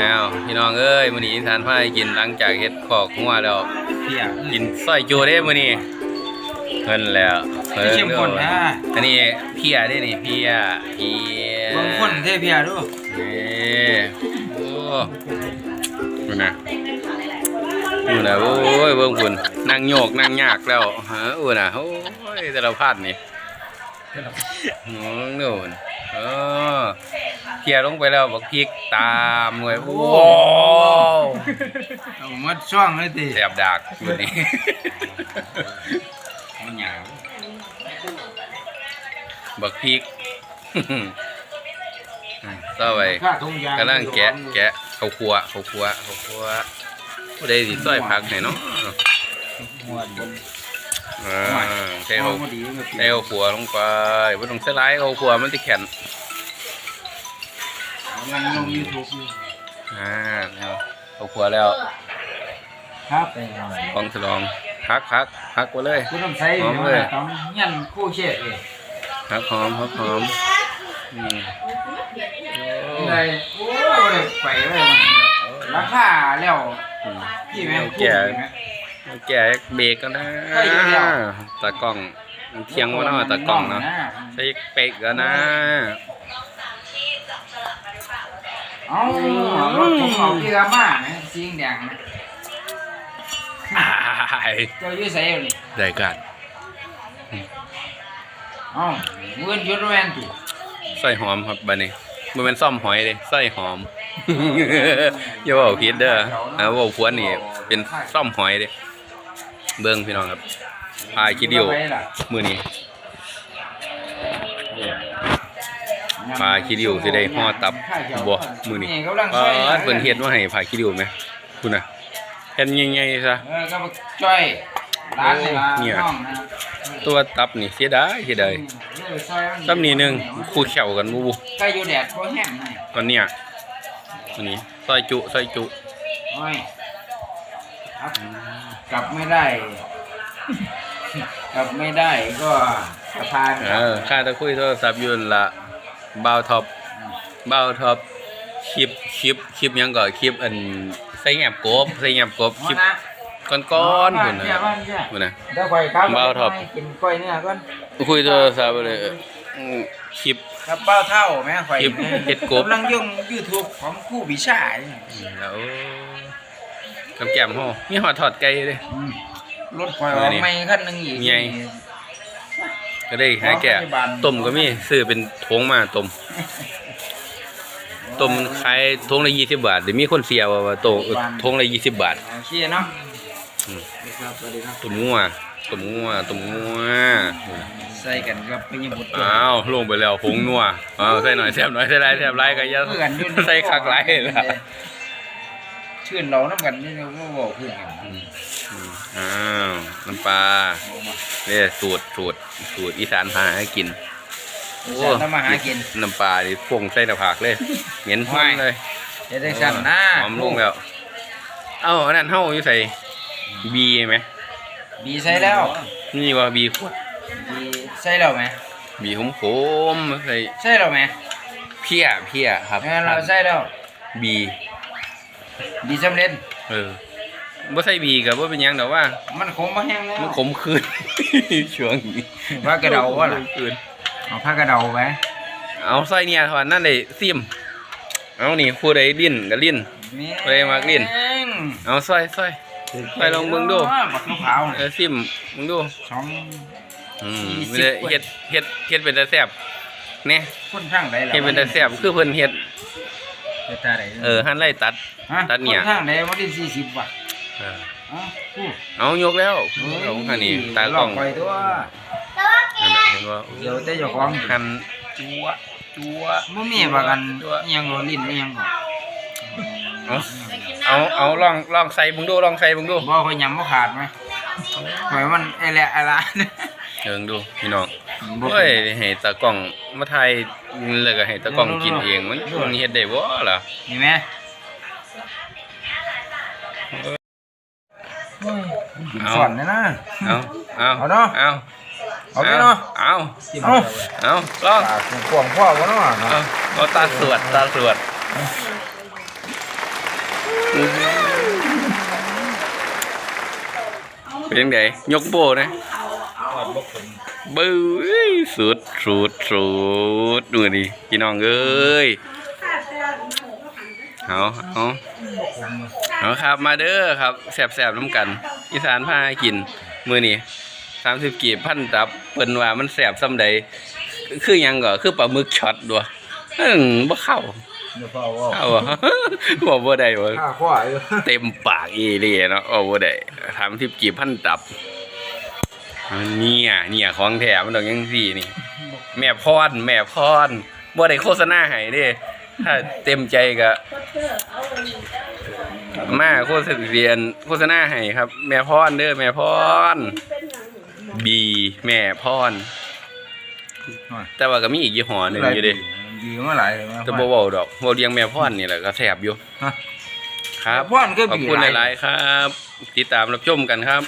อ้าวพี่น้องเอ้ยมื้อนี้ทานพาให้กินหลังจากเฮ็ดขอกงัวแล้วเพียกินซอยจูเด้มื้อนี้เพิ่นแล้วเพิ่เข้มข้นนะอันนี้เพียเด้นี่เพียเพียเบิ่งข้นเทเพียดูนี่โอ้ดูนะดูนะโอ้ยเบิ่งพุ่นนั่งโยกนั่งยากแล้วฮะอู้น่ะโอ้ยแต่ละพัดนี่โอ้ยนู่นเออ เพียลงไปแล้วบักพริกตามเลยโอ้เอามัดช่องเลยติแสบดากอยู่นี่มันหยาบบักพริกต่อไปค่าทุ่งยางกำลังแกะแกะเขาครัวเขาครัวเขาครัวผู้ใดสิซอยผักให้เนาะหัวบนอ่าใส่เขาหัวดีก็ใส่เขาครัวลงไปบ่ต้องใส่หลายเขาครัวมันสิแข็ง กำลังลง YouTube อยู่อ่าแล้วเขาครัวแล้ว ครับของสลองพักพักพักไปเลย คุณต้องใช้หอมเลย ต้องยันคู่เช็ดเลยพักหอมพักหอมอืมโอ้ได้โอ้ยบ่ได้ไปเลยราคาแล้วอืมพี่แม่เอาแก่เอาแก่เบรกกันนะตากล้องเที่ยงวะเนาะตากล้องเนาะใส่เป๊กกันนะ เอ้ารถผมเอาพี่กามานะสีแดงนะอ้ายเจ้าอยู่ไสอยู่นี่ได้กันเอ้าเงินยุดแม่นติใส่หอมครับบัดนี้มันเป็นซ่อมหอยเลยใส่หอม อย่าเว่าผิดเด้ออ่าเว่าพวนนี่เป็นซ่อมหอยเด้เบิ่งพี่น้องครับพายคิดดิวไปล่ะมื้อนี้ พาคิดดิวสิได้ห่อตับบ่มื้อนี้กำลังเอซอยอเพิ่นเฮ็ดมาให้พาคิดดิวไหมคุณน่ะเฮ็ดใหญ่ๆซะเออก็จ้อยร้านนี่ล่ะเนี่ยน้องนะตัวตับนี่เสียดายเสียดายเออซอยมัซ้ำนี้หนึงคู่แข่วกันบ่บุใกล้อยู่แดดบ่แห้งให้ตอนเนี้ยอันนี้ซอยจุซอยจุโอ้ยครับกลับไม่ได้ กลับไม่ได้ก็สะพานเออข้าตะคุยโทรศัพท์อยู่นั่นละ บ่าวท็อปบ่าวท็อปคลิปคลิปคลิปหยังก่อนคลิปอันใส่แงบกบใส่แงบกบคลิปนะก้อนๆพุ่นเดี๋ยวน่ะบ้านเดี๋ยวพุ่นน่ะเดี๋ยวค่อยครับเบาท็อปให้กินกล้อยเนื้อก่อนคุยโทรศัพท์ไปเลยอืมคลิปครับเบ้าเท่าแม่ข่อยเฮ็ดเฮ็ดกบกำลังยุ่ง YouTube ของครู่วิชาอยู่แล้วกับแก้มโหมีหอดทอดไก่เด้อืมรถข่อยออกไม่คันหนึงอีกให ญ่ก็ได้หาแก่ต้มก็มีซื้อเป็นทงมาต้มต้มขายทงละ20บาทเดี๋ยวมีคนเสียว่าว่าโตทงละ20บาทโอเคเนาะอืมครับสวัสดีครับตุ่มงัวตุ่มงัวตุ่มงัวใส่กันกับเป็นยังบุตรอ้าวลงไปแล้วผงนัวอ้าวใส่หน่อยแซ่บหน่อยใส่ไรแซ่บไรก็อย่าเพื่อนอยู่ใส่คักไรล่ะ ชื่นเราน้ำกันนี่เราก็บอกเพื่อนกันอืมอืมอ้าวน้ำปลาเอามาเนี่ยสูตรสูตรสูตรอีสานพาให้กินอีสานทำมาหากินน้ำปลาดิพงใส่หน้าผากเลยเหม็นห้องเลยเดี๋ยวได้สั่นนะหอมลงแล้ว เอ้าอันนั้นเฮาอยู่ใส่บีไหมบีใส่แล้ว นี่ว่าบีขวดบีใส่แล้วไหมบีขมขมๆใส่ใส่แล้วไหมเพี้ยเพี้ยครับงั้นเราใส่แล้วบี บีสำเร็จเออบ่ใส่บีกับว่าเป็นหยังดอกว่า มันคงมาแห้งแล้วมันขมคืน ช่วงนี้ว่ากระเดาว่าล่ะขมคืนเอาผ้ากระเดาไปเอาใส่เนี่ยถอนนั่นเลยซิมเอานี่ผู้ใดลิ้นก็ลิ้น ไปมากลิ้นเอาใส่ใส่ ไปลองเบิ่งดู บักขาวเออซิมมึงดูสอง อืมสี่สิบไม่ได้เฮ็ดเฮ็ดเฮ็ดเป็นตาแซ่บเนี่ยคนข้างใดล่ะเฮ็ดเป็นตาแซ่บคือเพิ่นเฮ็ด เฮ็ดตาใดเออหั่นไล่ตัด ฮะตัดเนี่ยคนข้างใดวันที่สี่สิบบาทเอออ๋อคู่เอายกแล้วเอาคันนี้ตากล้องหลไปตัวนั่นน่ะเห็นว่าเดี๋ยวแต่เจ้าของหั่นจัวจัว บ่มีว่ากันอิหยังบ่ลิ้นอิหยังบ่เอา เอาเอาลองลองใส่มึงดูลองใส่มึงดูบ่ค่อยยำบ่ขาดไหมข่อยมันไอ้แหละไอ้ละ เชิงดูพี่น้อง เฮ้ยให้ตากล้องมาไทยแล้วก็ให้ตากล้องกินเองมันมันเห็ดได้บ่เห็นไหแม่เอาสอนนะนะเอาเอาเอาเนาะเอาเอาเนาะเอาเอาเอาลองขวงพ่อวะเนาะเอาตาสวดตาสวดเป็นไงยกโบนะ บื้อสุดสุดสุดดูดิพี่น้องเอ้ยเอาเอาบกผมเอาครับมาเด้อครับแสบๆน้ำกัน อีสานพากิน มือนี่สามสิบกีบพันตับเปิ้นว่ามันแสบซ้ำใดคือหยังก็คือปลาหมึกช็อตด้วยอืมบ่เข้าเดี๋ยวพ่อว่าเข้าบ่บ่บ่ได้บ่ข้าข้ออยู่เต็มปากอีเลยเนาะโอ้บ่ได้สามสิบกีบพันตับอัน เนี่ยเนี่ยของแถมมันต้องยังสี่นี่ แม่พรแม่พรบ่ได้โฆษณาให้เด้ถ้าเต็มใจก็มาโฆษณาเรียนโฆษณาให้ครับ แม่พรเด้อแม่พรบีแม่พรแต่ว่าก็มีอีกยี่ห้อหนึงอยู่เด้ดีเมื่อไหร่มาแต่บ่เว้าดอกเว้าเรียงแม่พรนี่แหละก็แซ่บอยู่ฮะครับพ่อนก็ขอบบีคุณหลายหลายๆครับ ติดตามรับชมกันครับ